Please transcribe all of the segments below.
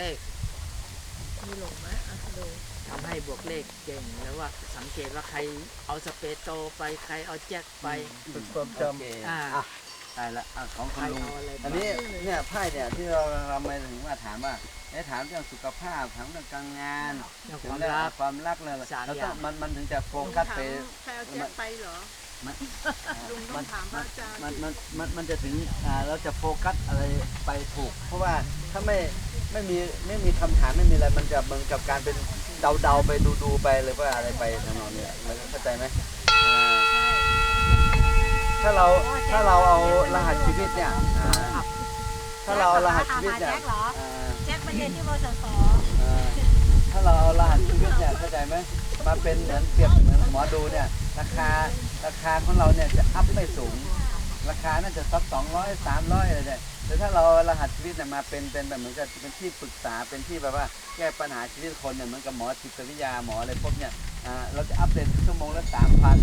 เลขมีหลงไหมอะดูทำให้บวกเลขเก่งแล้วว่าสังเกตว่าใครเอาสเปรย์โตไปใครเอาแจ็คไป ฝึกความจโอเคำอ่า อะได้ละอะของใคคุรณลุงเอาอะไรไปอันนี้เนี่ยไพ่เนี่ยที่เราเรามาถึงว่าถามว่าไอ้ถามเรื่องสุขภาพถามเรื่องการงานเรื่องคถึงวามเรื่องรัก ความรักเลยสามเราอต้อย่าง งมันมันถึงจะโฟลุงกัสถามไป ใครเอาแจ็คไปเหรอ มันลุงต้องถามพระอาจารย์ มันมันมันมันจะถึงอ่าเราจะโฟกัสอะไรไปถูก เพราะว่าถ้าไม่ ไม่มีไม่มีคำถามไม่มีอะไรมันจะเหมือนกับการเป็นเดาเดาๆไปดูดูๆไปหรือว่าอะไรไปทำนองเนี้ยมันเข้าใจไหมอ่าถ้าเราถ้าเราเอารหัสชีวิตเนี่ยอ่าถ้าเราเอารหัสชีวิตเนี่ยแจ็คเหรออ่าแจ็คมาเรียนที่วสสอ่าถ้าเราเอารหัสชีวิตเนี่ยเข้าใจไหมมาเป็นเหมือนเปรียบเหมือนหมอดูเนี่ยราคาราคาของเราเนี่ยจะอัพไม่สูง ราคาน่าจะสักสองร้อยสามร้อยอะไรเนี่ย แต่ถ้าเราเอารหัสชีวิตเนี่ยมาเป็นเป็นแบบเหมือนกับเป็นที่ปรึกษาเป็นที่แบบว่าแก้ปัญหาชีวิตคนเนี่ยเหมือนกับหมอจิตวิทยาหมออะไรพวกเนี่ยอ่าเราจะอัปเดตชั่วโมงละสามพัน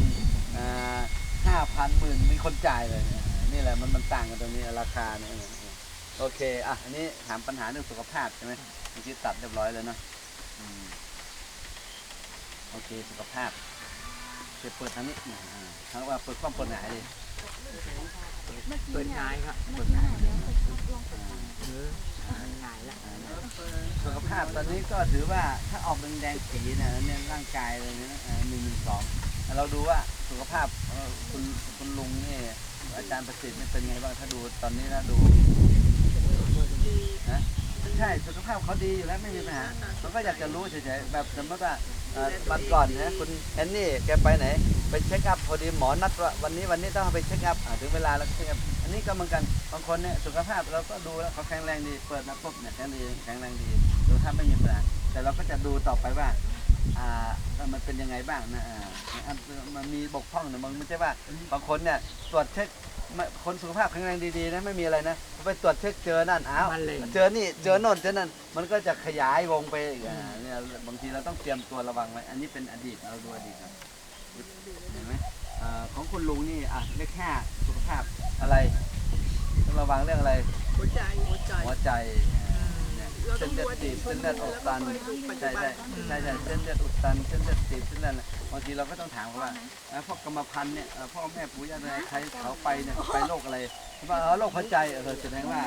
อ่าห้าพันหมื่นมีคนจ่ายเลยอ่านี่แหละมันมันต่างกันตรงนี้ราคาเนี่ยเออเออโอเคอะอันนี้ถามปัญหาเรื่องสุขภาพใช่ไหมเมื่อกี้ตัดเรียบร้อยแล้วเนาะอืมโอเคสุขภาพเดี๋ยวเปิดทางนี้อ่าอ่าทางว่าเปิดความเปิดหงายดิเปิดงายครับเมื่อกี้เนี่ยเดี๋ยวลอง เออมันง่ายละสุขภาพตอนนี้ก็ถือว่าถ้าออกแดงๆสีเนี่ยเนี่ยร่างกายเลยเนี่ยหนึ่งหนึ่งสองเราดูว่าสุขภาพเอ่อคุณคุณลุงนี่อาจารย์ประสิทธิ์เนี่ยเป็นไงบ้างถ้าดูตอนนี้นะดูนะ ใช่สุขภาพเขาดีอยู่แล้วไม่มีปัญหาเขาก็อยากจะรู้เฉยๆแบบสมมติว่าเอ่อวันก่อนนะคุณแอนนี่แกไปไหน ไปเช็คอัพพอดีหมอนัดว่าวันนี้วันนี้ต้องไปเช็คอัพอ่าถึงเวลาแล้วก็เช็คอัพอันนี้ก็เหมือนกันบางคนเนี่ยสุขภาพเราก็ดูแล้วเขาแข็งแรงดีเปิดมาปุ๊บเนี่ยแข็งดีแข็งแรงดีดูถ้าไม่มีปัญหาแต่เราก็จะดูต่อไปว่าอ่ามันเป็นยังไงบ้างนะอ่ามันมีบกพร่องเนี่ยมันไม่ใช่ว่าบางคนเนี่ยตรวจเช็ค ไม่คนสุขภาพแข็งแรงดีๆนะไม่มีอะไรนะไปตรวจเช็คเจอนั่นอ้าวมันเลยเจอนี่เจอโน่นเจอนั่นมันก็จะขยายวงไปอีกอ่าเนี่ยบางทีเราต้องเตรียมตัวระวังไว้อันนี้เป็นอดีตเราดูอดีตครับเห็นไหมเอ่อของคุณลุงนี่อะเลขห้าสุขภาพอะไรต้องระวังเรื่องอะไร หัวใจหัวใจ หัวใจอ่าเนี่ยเราต้เส้อนงเลืดูอดอตีดีตบเส้นเลือดอุดตันแล้วก็ดูปัจจุใช่บัใช่นใช่ใช่เส้นเลือดอุดตันเส้นเลือดตีบเส้นเลือดอะไร บางทีเราก็ต้องถามเขาว่าเอ่อพวกกรรมพันธุ์เนี่ยเอ่อพ่อแม่ปู่ย่าตายายใครเขาไปเนี่ยเขาไปโรคอะไร เขาบอกเออโรคหัวใจเออแสดงว่า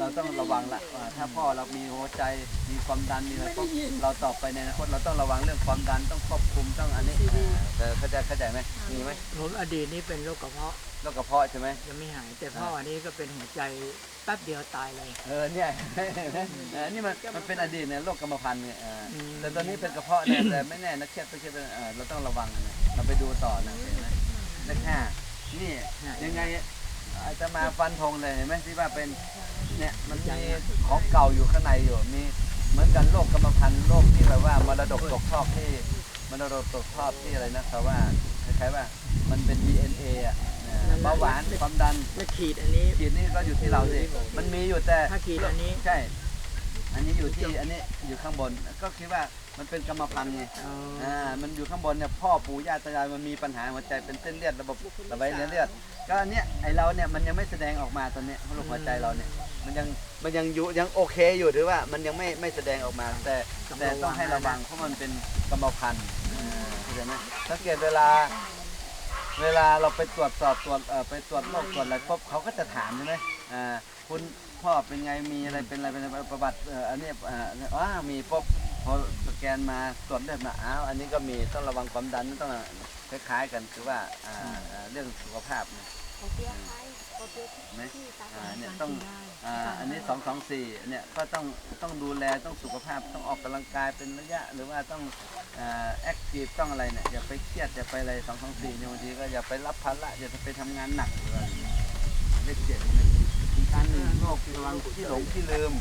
เราต้องระวังละว่าถ้าพ่อเรามีหัวใจมีความดันมีอะไรปุ๊บเราต่อไปในอนาคตเราต้องระวังเรื่องความดันต้องควบคุมต้องอันนี้อ่าแต่เข้าใจเข้าใจไหมมีไหมผมอดีตนี่เป็นโรคกระเพาะโรคกระเพาะใช่ไหมยังไม่หายแต่พ่ออันนี้ก็เป็นหัวใจแป๊บเดียวตายเลย เออเนี่ยเออนี่มันมันเป็นอดีตเนี่ยโรคกรรมพันธุ์เนี่ยเอออมแต่ตอนนี้เป็นกระเพาะเนี่ยแต่ไม่แน่นะเครียดไปเครียดไปเออเราต้องระวังนะเราไปดูต่อนะเห็นไหมเลขห้านี่ยังไง อาจจะมาฟันธงเลยเห็นไหมที่ว่าเป็นเนี่ยมันมีของเก่าอยู่ข้างในอยู่มีเหมือนกันโรคกรรมพันธุ์โรคที่แบบว่ามรดกตกทอดที่มรดกตกทอดที่อะไรนะเขาว่าคล้ายๆว่ามันเป็น DNA อะเออเบาหวานความดันแล้วขีดอันนี้ขีดนี่ก็อยู่ที่เราสิมันมีอยู่แต่ถ้าขีดอันนี้ใช่ อันนี้อยู่ที่อันนี้อยู่ข้างบนก็คิดว่า มันเป็นกรรมพันธุ์ไงเอาอ่ามันอยู่ข้างบนเนี่ยพ่อปู่ย่าตายายมันมีปัญหาหัวใจเป็นเส้นเลือดระบบระบายเลือดก็อันเนี้ยไอเราเนี่ยมันยังไม่แสดงออกมาตอนเนี้ยเพราะหัวใจเราเนี่ยมันยังมันยังอยู่ยังโอเคอยู่ถือว่ามันยังไม่ไม่แสดงออกมา แต่แต่ต้องให้ระวังเพราะมันเป็นกรรมพันธุ์อ่าเข้าใจไหมสังเกตเวลาเวลาเราไปตรวจสอบตรวจเอ่อไปตรวจโรคตรวจอะไรปุ๊บเขาก็จะถามใช่ไหมอ่าคุณพ่อเป็นไงมีอะไรเป็นอะไรเป็นอะไรประวัติเอ่ออันนี้อ่าว้ามีปุ๊บ พอสแกนมาตรวจเลือดมาอ้าวอันนี้ก็มีต้องระวังความดันต้องคล้ายๆกันคือว่าอ่าอ่าเรื่องสุขภาพเนี่ยขอเปียกไทยขอเปียกเห็นไหมที่ตาอ่าเนี่ยต้องอ่าอันนี้สองสองสี่เนี่ยก็ต้องต้องดูแลต้องสุขภาพต้องออกกำลังกายเป็นระยะ หรือว่าต้องแอคทีฟต้องอะไรเนี่ยอย่าไปเครียดอย่าไปอะไรสองสองสี่เนี่ยบางทีก็อย่าไปรับภาระอย่าไปทำงานหนักหรืออะไรเลขเจ็ดเนี่ยอีกอันหนึ่งโรคระวังที่หลงที่ลืม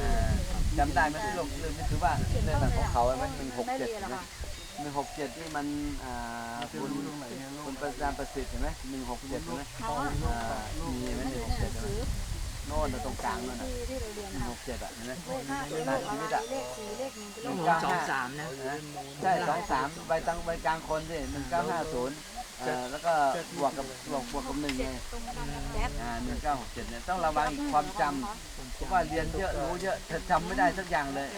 อ่า จำได้ไหมที่หลงที่ลืมนี่คือว่าเรื่องของเขาไหมหนึ่งหกเจ็ดนะหนึ่งหกเจ็ดนี่มันอ่าคุณคุณประจานประสิทธิ์เห็นไหมหนึ่งหกเจ็ดใช่ไหมเขาอะอ่ามีไหมหนึ่งหกเจ็ดใช่ไหมโน่นน่ะตรงกลางนั่นน่ะที่ที่เราเรียนหนึ่งค่ะหกเจ็ดอะเห็นไหมเลขห้าเลขหอะน้าชีวิตไรอะเลขสี่เลขหนึ่งเป็นเลต้องขผมสองสามนะใช่สองสามใบตังใบกลางคนสิหนึ่งเก้าห้าศูนย์ อ่าแล้วก็บวกกับบวกบวกกับหนึ่งไงแจ๊บอ่าหนึ่งเก้าหกเจ็ดเนี่ยต้องระวังอีกความจำเพราะว่าเรียนเยอะรู้เยอะแต่จำไม่ได้สักอย่างเลย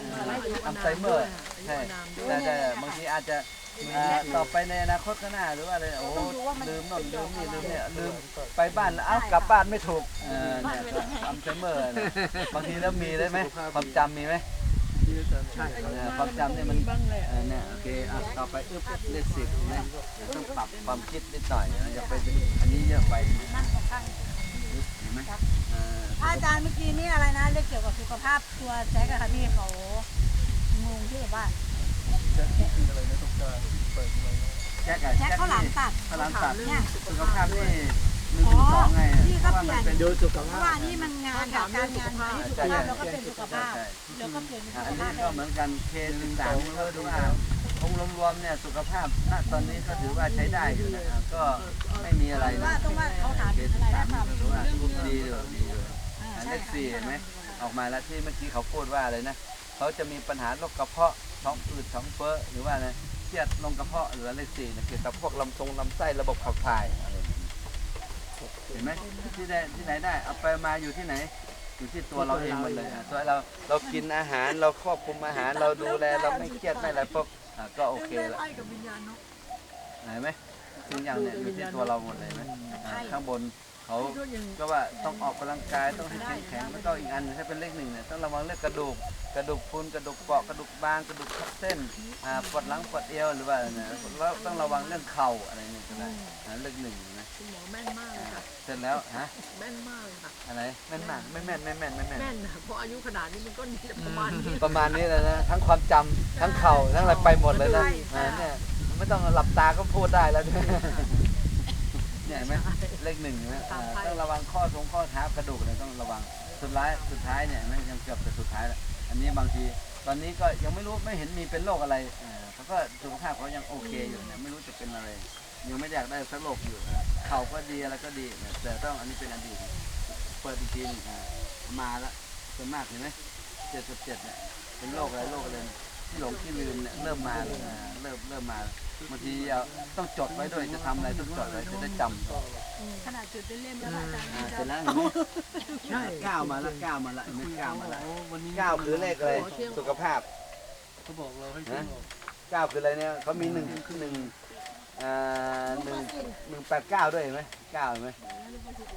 อัลไซเมอร์ใช่แต่แต่บางทีอาจจะอ่าต่อไปในอนาคตข้างหน้าหรือว่าอะไรโอ้ลืมโน่นลืมนี่ลืมเนี่ยลืมไปบ้านแล้วเอ้ากลับบ้านไม่ถูกเออเนี่ยก็อัลไซเมอร์เนี่ยบางทีแล้วมีได้ไหมความจำมีไหม ใช่ความจำเนี่ยมันเออเนี่ยโอเคอะต่อไปอึ๊บเลขสิบนะต้องปรับความคิดนิดหน่อยนะอย่าไปอันนี้เยอะไปนั่งของข้างเห็นไหมเอออาจารย์เมื่อกี้นี่อะไรนะเรื่องเกี่ยวกับสุขภาพตัวแจ๊กอะค่ะพี่เขางงที่แบบว่าแจ็คอะแจ๊กข้าวหลามตัดข้าวหลามตัดเนี่ยสุขภาพนี่ หนึ่งถึงสองไงพี่ก็เปลี่ยนเป็นดูสุขเพราะว่านี่มันงานกับการงานมาที่สุขภาพแล้วก็เป็นสุขภาพแล้วก็เปลี่ยนเป็นสุอันขนี้ภาพก็เหมือนกันเคสิบสามก็ดูว่าองค์รวมๆเนี่ยสุขภาพณตอนนี้ก็ถือว่าใช้ได้อยู่นะครับก็ไม่มีอะไรว่านะต้องว่าเขาถามเคถึงสิอะบไรสามนะก็คะถือว่าดีอยู่ดีอยู่อ่าอะใช่เลขสี่เห็นไหมออกมาแล้วที่เมื่อกี้เขาพูดว่าอะไรนะเขาจะมีปัญหาโรคกระเพาะท้องอืดท้องเฟ้อหรือว่านะเครียดลงกระเพาะหรือว่าเลขสี่เนี่ยเกี่ยวกับพวกลำทรงลำไส้ระบบขับถ่าย เห็นไหมที่ได้ที่ไหนได้เอาไปมาอยู่ที่ไหน อยู่ที่ตัวเราเองหมดเลยอะตัวเราเรากินอาหารเราควบคุมอาหารเราดูแลเราไม่เครียดไม่อะไรปุ๊บอะก็โอเคแล้วไล่กับวิญญาณเนาะเห็นไหมทุกอย่างเนี่ยอยู่ที่ตัวเราหมดเลยไหมอะข้างบน เขาก็ยังก็ว่าต้องออกกำลังกายต้องให้แข็งแข็งแล้วก็อีกอันถ้าเป็นเลขหนึ่งเนี่ยต้องระวังเรื่องกระดูกกระดูกพรุนกระดูกเปราะกระดูกบางกระดูกทับเส้นอ่าปวดหลังปวดเอวหรือว่าอะไรเนี่ยแล้วต้องระวังเรื่องเข่าอะไรเนี่ยก็ได้อ่าเลขหนึ่งนะคุณหมอแม่นมากเลยอ่าค่ะเสร็จแล้วฮะแม่นมากเลยค่ะอะไรแม่นมากไม่แม่นไม่แม่นไม่แม่นแม่นนะเพราะอายุขนาดนี้มันก็ประมาณนี้ประมาณนี้เลยนะทั้งความจำทั้งเข่าทั้งอะไรไปหมดเลยนะใช่อ่าเนี่ยไม่ต้องหลับตาก็พูดได้แล้ว เนี่ยเนี่ยเห็นไหมเลขหนึ่งนะอ่าต้องระวังข้อทรงข้อเท้ากระดูกเนี่ยต้องระวังสุดท้ายสุดท้ายเนี่ยไม่ยังเกือบจะสุดท้ายแล้วอันนี้บางทีตอนนี้ก็ยังไม่รู้ไม่เห็นมีเป็นโรคอะไรอ่าเขาก็สุขภาพเขายังโอเคอยู่เนี่ยไม่รู้จะเป็นอะไร ยังไม่อยากได้สักโรคอยู่นะเข่าก็ดีอะไรก็ดีเนี่ยแต่ต้องอันนี้เป็นอดีตเปิดอีกทีหนึงอ่ามาแล้วส่วนมากเห็นไหมเจ็ดสิบเจ็ดเนี่ยเป็นโรคอะไรโรคอะไรที่หลงที่ลืมเนี่ยเริ่มมาแล้วอ่าเริ่มเริ่มมา บางทีเอาต้องจดไว้ด้วยจะทำอะไรต้องจดไว้จะได้จำขนาดจุดเล่นๆแล้วอาจารย์อ่าเสร็จแล้วเห็นไหมใช่ก้าวมาแล้วก้าวมาแล้วเห็นไหมก้าวมาแล้วก้าวคือเลขอะไรสุขภาพ เขาบอกเราให้นะก้าวคืออะไรเนี่ยเขามีหนึ่งหนึ่งอ่าหนึ่งหนึ่งแปดเก้าด้วยเห็นไหมเก้าเห็นไหม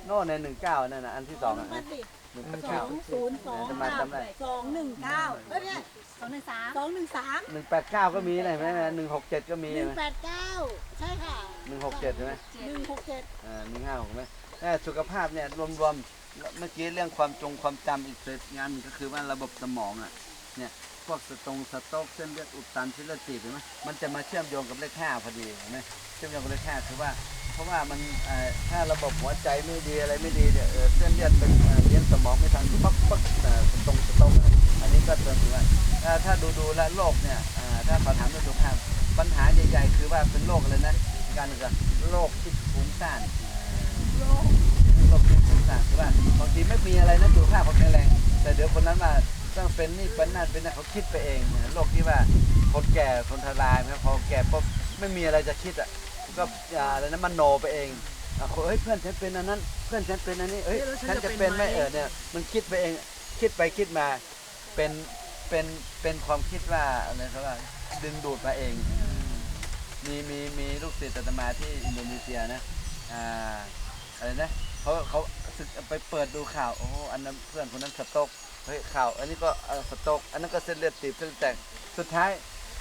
โน่นในหนึ่งเก้านั่นนะอันที่สองอะนะ หนึ่งแปดเก้าศูนย์สองจะมาจำได้สองหนึ่งเก้าเอ้ยเนี่ยสองหนึ่งสามสองหนึ่งสามหนึ่งแปดเก้าก็มีนะเห็นไหมหนึ่งหกเจ็ดก็มีหเห็นึ่นงไหมแปดเก้าใช่ค่ะหนึ่งหกเจ็ดใช่ไหมหนึ่งหกเจ็ดอ่าหนึ่งห้าหกไหมแต่สุขภาพเนี่ยรวมๆเมื่อกี้เรื่องความจงความจำอีกเสร็จงานหนึ่งก็คือว่าระบบสมองอะเนี่ยพวกสตรงสต๊อกเส้นเลือดอุดตันเส้นเลือดตีบเห็นไหมมันจะมาเชื่อมโยงกับเลขห้าพอดีเห็นไหมเชื่อมโยงกับเลขห้าคือว่า เพราะว่ามันเอ่อถ้าระบบหัวใจไม่ดีอะไรไม่ดีเนี่ยเอ่อเส้นเลือดเป็นเอ่อเลี้ยงสมองไม่ทันปั๊บปั๊บเอ่อตรงสต๊อกอะอันนี้ก็เตือนถึงว่าถ้าดูดูแลวโรคเนี่ยอ่าถ้าขอถามเรื่องสุขภาพปัญหาใหญ่ๆคือว่าเป็นโรคอะไรนะการเกิดโรคที่ฟุ้งซ่านโรค โรคที่ฟุ้งซ่านคือว่าบางทีไม่มีอะไรนะสุขภาพเขาแข็งแรงแต่เดี๋ยวคนนั้นมาต้องเป็นนี่เป็นนั่นเป็นนั่นเขาคิดไปเองโรคที่ว่าคนแก่คนทลายนะพอแก่ปุ๊บไม่มีอะไรจะคิดอะ ก็อ่าอะไรนะมันโนไปเองอะคนเฮ้ยเพื่อนฉันเป็นอันนั้น เพื่อนฉันเป็นอันนี้เอ้ยฉันจะเป็นไหมเออเนี่ยมันคิดไปเองคิดไปคิดมาเป็นเป็นเป็นความคิดว่าอะไรเขาว่าดึงดูดมาเอง มีมีมีลูกศิษย์อาตมาที่อินโดนีเซียนะอ่าอะไรนะเขาเขาศึกไปเปิดดูข่าวโอ้โหอันนั้นเพื่อนคนนั้นสต๊อกเฮ้ยข่าว อันนี้ก็เอ่อสต๊อกอันนั้นก็เส้นเลือดตีบเส้นเลือดแตกสุดท้าย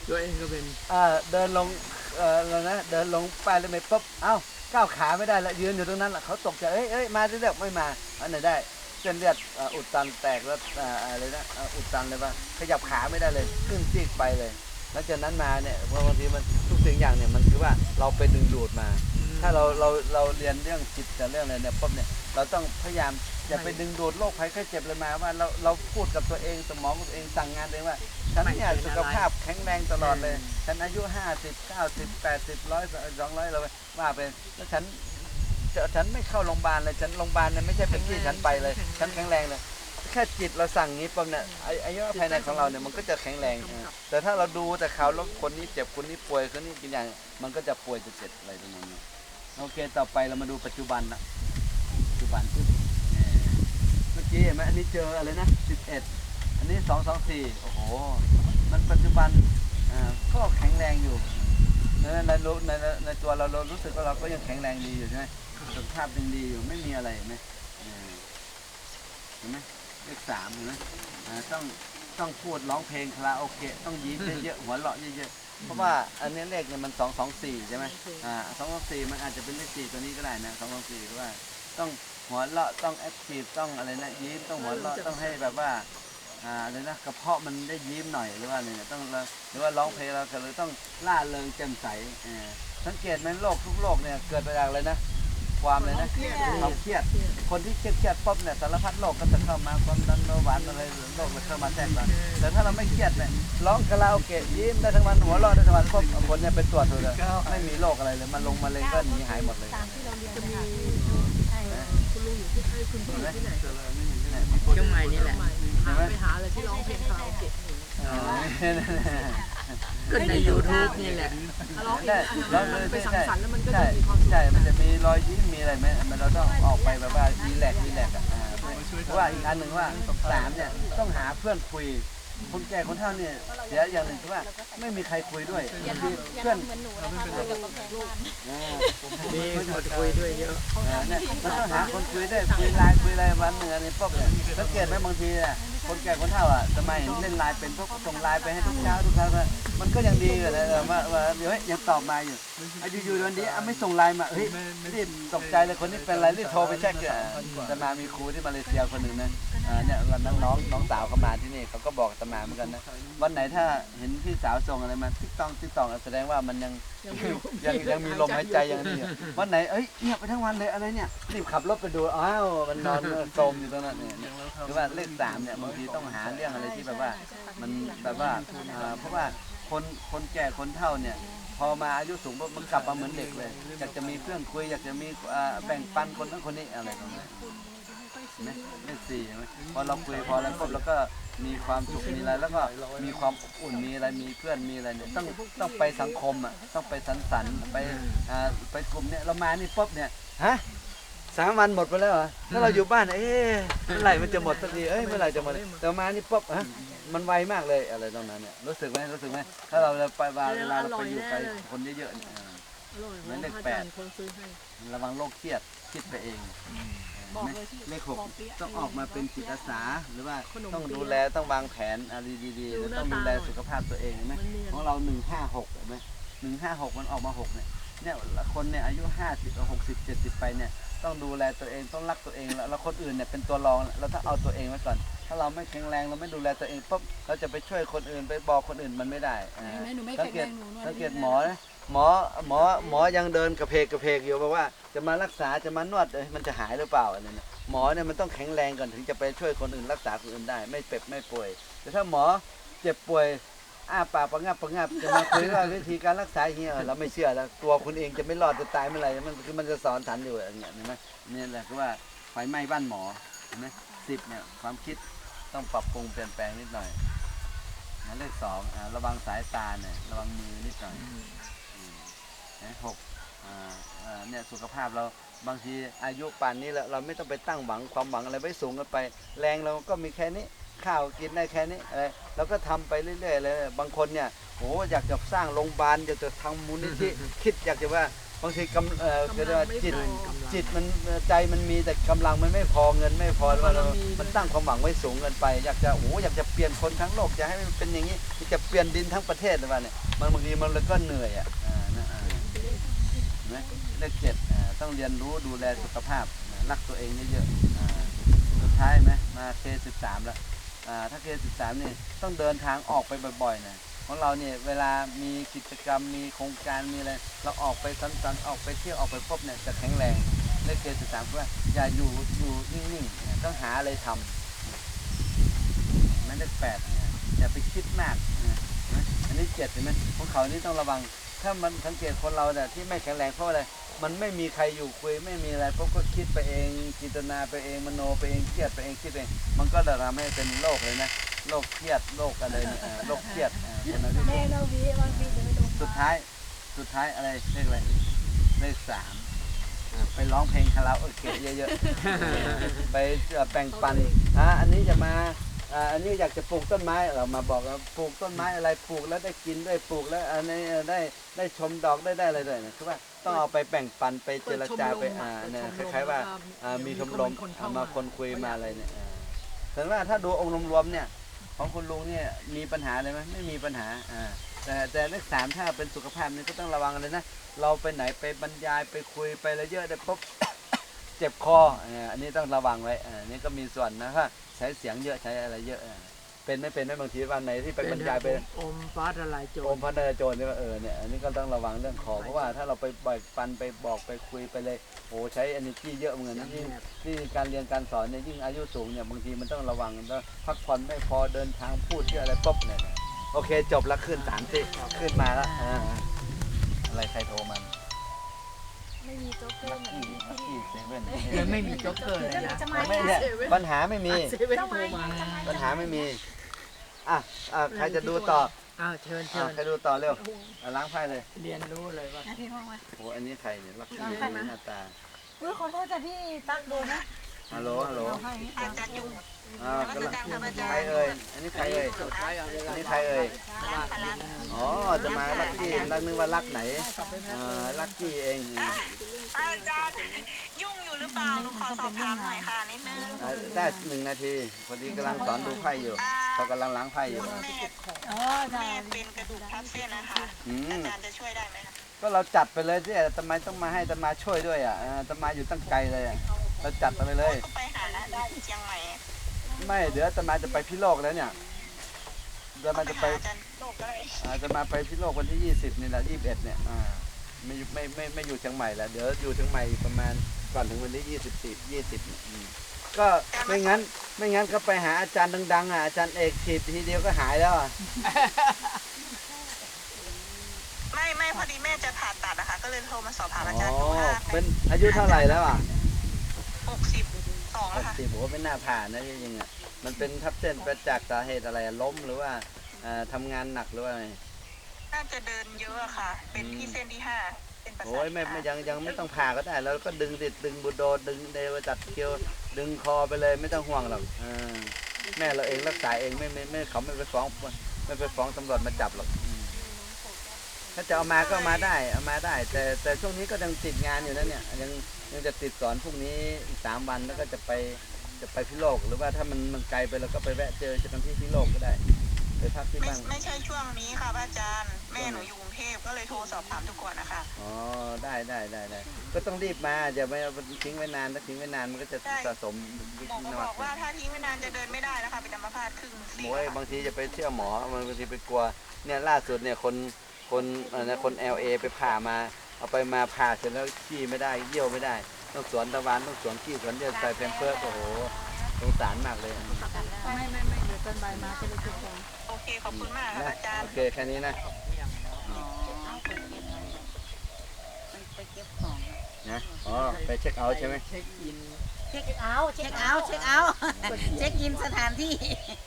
ตัวเองก็เป็น อ่าเดินลง เอออะไรนะเดินลงไปเลยรถเมล์ปุ๊บเอ้าก้าวขาไม่ได้ละยืนอยู่ตรงนั้นละเขาตกใจเอ้ยเอ้ยมาเรียกไม่มาอันไหนได้เส้นเลือดอ่าอุดตันแตกแล้วอ่าอะไรนะอ่าอุดตันเลยว่าขยับขาไม่ได้เลยขึ้นซีกไปเลย แล้วจากนั้นมาเนี่ยบางทีมันทุกสิ่งอย่างเนี่ยมันคือว่าเราไปดึงดูดมา ถ้าเราเราเราเรียนเรื่องจิตกับเรื่องอะไรเนี่ยปุ๊บเนี่ยเราต้องพยายามอย่าไปดึงดูดโรคภัยไข้เจ็บเลยมาว่าเราเราพูดกับตัวเองสมองตัวเองสั่งงานตัวเองว่าฉันเนี่ยสุขภาพแข็งแรงตลอดเลย ฉันอายุ50 90 80 100 200เราว่าไปแล้วฉันจะฉันไม่เข้าโรงพยาบาลเลยฉันโรงพยาบาลเนี่ยไม่ใช่เป็นที่ฉันไปเลยฉันแข็งแรงเลยแค่จิตเราสั่งงี้ปั๊บเนี่ยอายุภายในของเราเนี่ยมันก็จะแข็งแรง แต่ถ้าเราดูแต่ข่าวแล้วคนนี้เจ็บคนนี้ป่วยคนนี้กินอย่างมันก็จะป่วยจะเจ็บอะไรประมาณนี้ โอเคต่อไปเรามาดูปัจจุบันนะปัจจุบันปึ๊บเมื่อกี้เห็นไหมอันนี้เจออะไรนะ11อันนี้224โอ้โห มันปัจจุบันอ่าก็แข็งแรงอยู่ในในในในในตัวเราเรารู้สึกว่าเราก็ยังแข็งแรงดีอยู่ใช่ไหมสุขภาพยังดีอยู่ไม่มีอะไรเห็นไหมเออเห็นไหมเลขสามเห็นไหมอ่าต้องต้องพูดร้องเพลงคาราโอเกะต้องยิ้มเยอะๆหัวเราะเยอะๆ เพราะว่าอันนี้เลขเนี่ยมันสองสองสี่ใช่ไหมอ่าสองสองสี่มันอาจจะเป็นเลขสี่ตัวนี้ก็ได้นะสองสองสี่เพราะว่าต้องหัวเราะต้องแอคทีฟต้องอะไรนะยิ้มต้องหัวเราะต้องให้แบบว่าอ่าอะไรนะกระเพาะมันได้ยิ้มหน่อยหรือว่าเนี่ยต้องหรือว่าร้องเพลงเราก็เลยต้องล่าเริงแจ่มใสเออสังเกตไหมโรคทุกโรคเนี่ยเกิดมาจากอะไรนะ ความเลยนะความเครียด คนที่เครียดเครียดปุ๊บเนี่ยสารพัดโรคก็จะเข้ามาความดันเบาหวานอะไรโรคมันเข้ามาแทรกเราแต่ถ้าเราไม่เครียดเนี่ยร้องคาราโอเกะยิ้มได้ทั้งวันหัวเราะได้ทั้งวันปุ๊บคนเนี่ยไปตรวจดูเลยไม่มีโรคอะไรเลยมันลงมาเลยก็หนีหายหมดเลยตามที่เราเรียนจะเลยมีค่ะใช่คุณลุงอยู่ที่ไอ้คุณพี่อยู่ที่ไหนเชียงใหม่นี่แหละหาไปหาเลยที่ร้องเพลงคาราโอเกะอยู่อ๋อ ก็ใน YouTube นี่แหละถ้าร้องเองได้อันร้อนั้งนเลยไปใช่สังสรรค์แล้วมันก็ใช่จะมีความสุขใช่ มันจะมีรอยยิ้มมีอะไรไหมมันเราต้องออกไปแบบว่ารีแลกซ์รีแลกซ์อะอ่าเพราะว่าอีกอันหนึ่งว่าสามเนี่ยต้องหาเพื่อนคุยคนแก่คนเฒ่าเนี่ยเสียอย่างหนึ่งคือว่าไม่มีใครคุยด้วยบางทีเพื่อนเหมือนหนูนะคะคุยกับกำแพงบ้านอ่ามีคนคุยด้วยเยอะอ่าเนี่ยมันต้องหาคนคุยได้วยคุยไลน์คุยอะไรวันหนึ่งอันนี้ปุ๊บเนี่ยสังเกตไหมบางทีเนี่ย คนแก่คนเฒ่าอะทำไมเห็นเล่นไลน์เป็นพวกส่งไลน์ไปให้ทุกเช้าทุกเช้าก็มันก็ยังดีอยู่นะเออว่าว่าเดี๋ยวเฮ้ยยังตอบมาอยู่อ่อยู่วันนี้อะไม่ส่งไลน์มาเฮ้ยรีบตกใจเลยคนนี้เป็นอะไรรีบโทรไปเช็คอะจะมามีครูที่มาเลเซียคนหนึ่งนะอ่าเนี่ยวันนั้นน้องน้องสาวเขามาที่นี่เขาก็บอกตมาเหมือนกันนะวันไหนถ้าเห็นพี่สาวส่งอะไรมาติ๊กต้องติ๊กต้องแสดงว่ามันยังยังยังมีลมหายใจยังดีวันไหนเอ้ยเงียบไปทั้งวันเลยอะไรเนี่ยรีบขับรถไปดูอ้าวมันนอนโทรมอยู่ตรงนั้นเนี่ย คือว่าเลขสามเนี่ยบางทีต้องหาเรื่องอะไรที่แบบว่า มันแบบว่าอ่าเพราะว่าคนคนแก่คนเฒ่าเนี่ย พอมาอายุสูงปุ๊บมันกลับมาเหมือนเด็กเลยอยากจะมีเพื่อนคุยอยากจะมีอ่าแบ่งปันคนนั้นคนนี้อะไรตรงนี้เห็นไหมเลขสี่เห็นไหมพอเราคุยพอแล้วปุ๊บแล้วก็มีความสุขมีอะไรแล้วก็มีความอบอุ่นมีอะไรมีเพื่อนมีอะไรเนี่ยต้องต้องไปสังคมอะต้องไปสันสันไปอ่าไปกลุ่มเนี่ยเรามานี่ปุ๊บเนี่ยฮะ สามวันหมดไปแล้วเหรอถ้าเราอยู่บ้าน เอ๊ะเมื่อไหร่มันจะหมดสักทีเอ้ย เมื่อไหร่จะหมด แต่มานี่ปุ๊บฮะมันไวมากเลยอะไรตรงนั้นเนี่ย รู้สึกไหมรู้สึกไหมถ้าเราไปเวลาเวลาเราไปอยู่ไกลคนเยอะๆเนี่ยอ่าอร่อยเหมือนเลขพระแปอาดจารย์คนซื้อให้ ระวังโรคเครียดคิดไปเองบอกเลยที่เลขหกบอกเปี๊ยะต้องออกมาเป็นจิตอาสาหรือว่าขนมต้องเปี๊ยะดูแลต้องวางแผนอะไรดีๆดูแล้วหน้าต้องดูแลตาหน่อยสุขภาพตัวเองเห็นไหมมันเนียน ของเราหนึ่งห้าหกเห็นไหมหนึ่งห้าหกมันออกมาหกเนี่ยเนี่ยคนเนี่ยอายุห้าสิบหกสิบเจ็ดสิบไปเนี่ย ต้องดูแลตัวเองต้องรักตัวเองแล้วแล้วคนอื่นเนี่ยเป็นตัวรองเราต้องเอาตัวเองไว้ก่อน ถ้าเราไม่แข็งแรงเราไม่ดูแลตัวเองปุ๊บเราจะไปช่วยคนอื่นไปบอกคนอื่นมันไม่ได้อ่าเห็นไหมหนูไม่สัแข็งงเกแรตงหนูนวดสังเกตได้หมอนะหมอหมอหมอยังเดินกระเพกกระเพกอยู่บอกว่า จะมารักษาจะมานวดเอ้ยมันจะหายหรือเปล่าอันนี้นะหมอเนี่ยมันต้องแข็งแรงก่อนถึงจะไปช่วยคนอื่นรักษาคนอื่นได้ ไม่เจ็บไม่ป่วย แต่ถ้าหมอเจ็บป่วย อ้าปากประงับประงับจะมาคุยว่าวิธีการรักษาอย่างเงี้ยเราไม่เชื่อแล้วตัวคุณเองจะไม่รอดจะตายเมื่อไหร่มันคือมันจะสอนสันอยู่อย่างเงี้ยเห็นไหมนี่แหละคือว่าไฟไหม้บ้านหมอเห็นไหมสิบเนี่ยความคิดต้องปรับปรุงเปลี่ยนแปลงนิดหน่อยหมายเลขสองอ่าระวังสายตาเนี่ยระวังมือนิดหน่อยนะหกอ่าอ่าเนี่ยสุขภาพเราบางทีอายุป่านนี้แล้วเราไม่ต้องไปตั้งหวังความหวังอะไรไว้สูงกันไป แรงเราก็มีแค่นี้ ข้าวกินได้แค่นี้อะไรเราก็ทำไปเรื่อยๆเลยบางคนเนี่ยโหอยากจะสร้างโรงพยาบาลอยากจะทำมูลนิธิคิดอยากจะว่าบางทีกำเอ่อเรียกว่าจิตจิตมันเอ่อใจมันมีแต่กำลังมันไม่พอเงินไม่พอแล้วเรามันตั้งความหวังไว้สูงเกินไป อยากจะโอ้โหอยากจะเปลี่ยนคนทั้งโลกจะให้มันเป็นอย่างนี้อยากจะเปลี่ยนดินทั้งประเทศเลยว่าเนี่ยมันบางทีมันเลยก็เหนื่อยอะอ่านะอ่าเห็นไหมเลขเจ็ดอ่าต้องเรียนรู้ดูแลสุขภาพอ่ารักตัวเองเยอะๆอ่าสุดท้ายไหมมาเคสิบสามแล้ว อ่าถ้าเคสิบสามนี่ยต้องเดินทางออกไปบ่อยๆนะของเราเนี่ยเวลามีกิจกรรมมีโครงการมีอะไรเราออกไปสันๆออกไปเที่ยวออกไปพบเนี่ยจะแข็งแรงเลขเกณฑ์สิบสามว่าอย่าอยู่อยู่นิ่งๆเนี่ยต้องหาอะไรทำนั่นเลขแปดอย่าไปคิดมากนะอันนี้เจ็ดเห็นไหมของเขานี่ต้องระวัง ถ้ามันสังเกตคนเราเนี่ยที่ไม่แข็งแรงเพราะอะไร มันไม่มีใครอยู่คุยไม่มีอะไรเพราะก็คิดไปเองจินตนาไปเองมโนไปเองเครียดไปเองคิดไปเองมันก็จะทำให้เป็นโรคเลยนะโรคเครียดโรคอะไรเนี่ยเอ่อโรคเครียดอ่าคนนั้นที่แม่เราวีบางทีจะไม่ดูสุดท้ายสุดท้ายอะไรเลขอะไรเลขสามอ่าไปร้องเพลงคาราโอเกะเยอะๆ ไปเอ่อแบ่งปันอะอันนี้จะมาอ่าอันนี้อยากจะปลูกต้นไม้เรามาบอกว่าปลูกต้นไม้อะไรปลูกแล้วได้กินด้วยปลูกแล้วอันนี้ได้ได้ชมดอกได้ได้อะไรด้วยนะคือว่า ต้องเอาไปแบ่งปันไปเจรจาไปอ่าเนี่ยคล้าย ๆ ว่าอ่ามีชมรมเอามาคนคุยมาอะไรเนี่ยอ่าแต่ว่าถ้าดูองค์รวมๆเนี่ย ของคุณลุงเนี่ยมีปัญหาเลยไหมไม่มีปัญหาอ่าแต่แต่เลขสามถ้าเป็นสุขภาพนี่ก็ต้องระวังเลยนะเราไปไหนไปบรรยายไปคุยไปอะไรเยอะได้ปุ๊บ เจ็บคอเอ่ออันนี้ต้องระวังไว้อ่าอันนี้ก็มีส่วนนะถ้าใช้เสียงเยอะใช้อะไรเยอะอ่า เป็นไม่เป็นไม่บางทีวันไหนที่ไปบรรยายไปอมฟ้าทลายโจโอรมพระนราโจรเนี่ยว่าเออเนี่ยอันนี้ก็ต้องระวังเรื่องคอเพราะว่าถ้าเราไปบ่อยปันไปบอกไปคุยไปเลยโอ้ใช้ energy เยอะเหมือนกันนะยิ่งที่การเรียนการสอนเนี่ยยิ่งอายุสูงเนี่ยบางทีมันต้องระวังต้องพักผ่อนไม่พอเดินทางพูดเยอะอะไรปุ๊บเนี่ยนะโอเคจบแล้วขึ้นสามสิขึ้นมาแล้วอ่าอะไรใครโทรมันไม่มีโจ๊กเกอร์เหมือนที่ลักกี้เซเว่นยังไม่มีโจ๊กเกอร์เลยนะจะมาไม่เนี่ยปัญหาไม่มีเซเว่นโทรมาปัญหาไม่มี อะอะใครจะดูต่ออ้าวเชิญอะเชิญใครดูต่อเร็วอะล้างไพ่เลยเรียนรู้เลยว่าพี่ห้องมา โอ้อันนี้ใครเนี่ยลักกี้หน้าตา อุ้ยขอโทษจ้ะพี่ตักโดนนะ ฮัลโหลฮัลโหลให้นี่อาจารย์ยุงอ่ากำลังใครเอ่ยอันนี้ใครเอ่ยอันนี้ใครเอ่ยรักพลังอ๋อจะมาลักกี้ลักนึกว่าลักไหนอ่าลักกี้เองอาจารย์ยุ่งอยู่หรือเปล่าหนูขอสอบถามหน่อยค่ะนิดนึงอะได้หนึ่งนาทีพอดีกำลังสอนดูไพ่อยู่เขากำลังล้างไพ่อยู่คุณแม่อ๋อจ้ะแม่เป็นกระดูกทับเส้นนะคะอือามจารย์จะช่วยได้ไหมคะก็เราจัดไปเลยที่ทำไมต้องมาให้ตมาช่วยด้วยอะเออตมาอยู่ตั้งไกลเลยอะ เราจัดไปเลยก็ไปหาได้เชียงใหม่ไม่เดี๋ยวอาตมาจะไปพิโลกแล้วเนี่ยเดี๋ยวก็มาไปจะหาไปอาจารย์โลกก็เลยอาจะมาไปพิโลกวันที่ 20 นี่แหละ 21 เนี่ยอ่าไม่อยู่ไม่ไม่ไม่อยู่เชียงใหม่แล้วเดี๋ยวอยู่เชียงใหม่ประมาณก่อนถึงวันที่ 24 20เนี่ยอืมก็ไม่งั้นไม่งั้นก็ไปหาอาจารย์ดังๆอะอาจารย์เอกฉีดทีเดียวก็หายแล้วอะไม่ไม่พอดีแม่จะผ่าตัดนะคะก็เลยโทรมาสอบถามอาจารย์อ๋อดูว่าเป็นอายุเท่าไหร่แล้วอะ หกสิบสองแล้วค่ะ60ผมว่าไม่น่าผ่านนะจริงๆอะมันเป็นทับเส้นประจากสาเหตุอะไรอะล้มหรือว่าเอ่อทำงานหนักหรือว่าไง น่าจะเดินเยอะอะค่ะ เป็นที่เส้นที่ห้าเป็นประสาโอ้ยทไม่ไม่ที่ยังยังไม่ต้องผ่าก็ได้ แล้วก็ดึงติดดึงบูโดดึงเดวจัดเคียวดึงคอไปเลยไม่ต้องห่วงหรอกเออแม่เราเองรักษาเองไม่ไม่ไม่เขาไม่ไปฟ้องไม่ไปฟ้องตำรวจมาจับหรอกอืมถ้าจะเอามาก็เอามาได้เอามาได้ แต่แต่ช่วงนี้ก็ยังติดงานอยู่นะเนี่ยยัง ยังจะติดสอนพรุ่งนี้อีกสามวันแล้วก็จะไปจะไปพิโลก หรือว่าถ้ามันมันไกลไปเราก็ไปแวะเจอเจอกันที่พิโลกก็ได้ไปพักที่ไม่บ้านไม่ใช่ช่วงนี้ค่ะพระอาจารย์แม่หนูอยู่กรุงเทพก็เลยโทรสอบถามทุกคนนะคะอ๋อได้ได้ได้ได้ก็ต้องรีบมาอย่าไปเอาทิ้งไว้นานถ้าทิ้งไว้นานมันก็จะได้สะสมหมอก็บอกว่าถ้าทิ้งไว้นานจะเดินไม่ได้นะคะเป็นอัมพาตครึ่งซีกโอ้ยค่ะบางทีจะไปเชื่อหมอมันบางทีไปกลัวเนี่ยล่าสุดเนี่ยคนคนอะไรนะคน LA ไปผ่ามา เอาไปมาผ่าเสร็จแล้วขี้ไม่ได้เยี่ยวไม่ได้ ต้องสวนตะวันต้องสวนขี้สวนเลือดใส่แพมเพิร์สโอ้โหสงสารมากเลยไม่ไม่ไม่เดี๋ยวตอนบ่ายมาจะไปจุดก่อนโอเคขอบคุณมากค่ะนะอาจารย์โอเคแค่นี้นะนะอ๋อไปเช็คเอาท์ใช่ไหมเช็คอินเช็คเอาท์เช็คเอาท์เช็คเอาท์เช็คอินสถานที่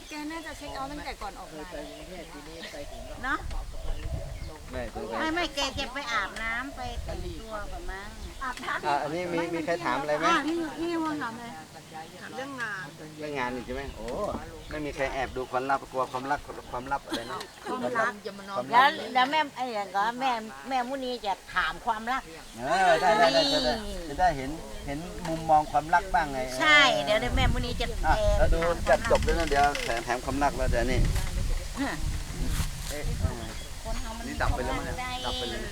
แกน่าจะเช็คเอาท์ตั้งแต่ก่อนออกเคยงานไปกรุงเทพทีนี้ไปถึงก็เนาะ ไม่สงสัไม่ยไม่แกเก็บไปอาบน้ำไปแต่งตัวก่อนมั้งอาบน้ำอะอันนี้มีมีใครถามอะไรไหมอ่าพี่พี่ว่าถามเลยถามเรื่องงานเรื่องงานนี่ใช่ไหมโอ้ไม่มีใครแอบดูความลับกลัวความลับความลับอะไรนะความรักจะมานอนความแล้ลัวบแล้วแม่ไอ้อย่างก็แม่แม่มุนีจะถามความรัก เออได้ได้ได้จะได้จะได้เห็นเห็นมุมมองความรักบ้างไงใช่เดี๋ยวเดี๋ยวแม่มุนีจะอะแอบแล้วดูจัดจบด้วยนะเดี๋ยวแถมแถมความรักแล้วเดี๋ยวนี่เอ๊ะเอาไงค นเฮามันนี่ดับไปแล้วมั้งเนี่ยดับไปเลย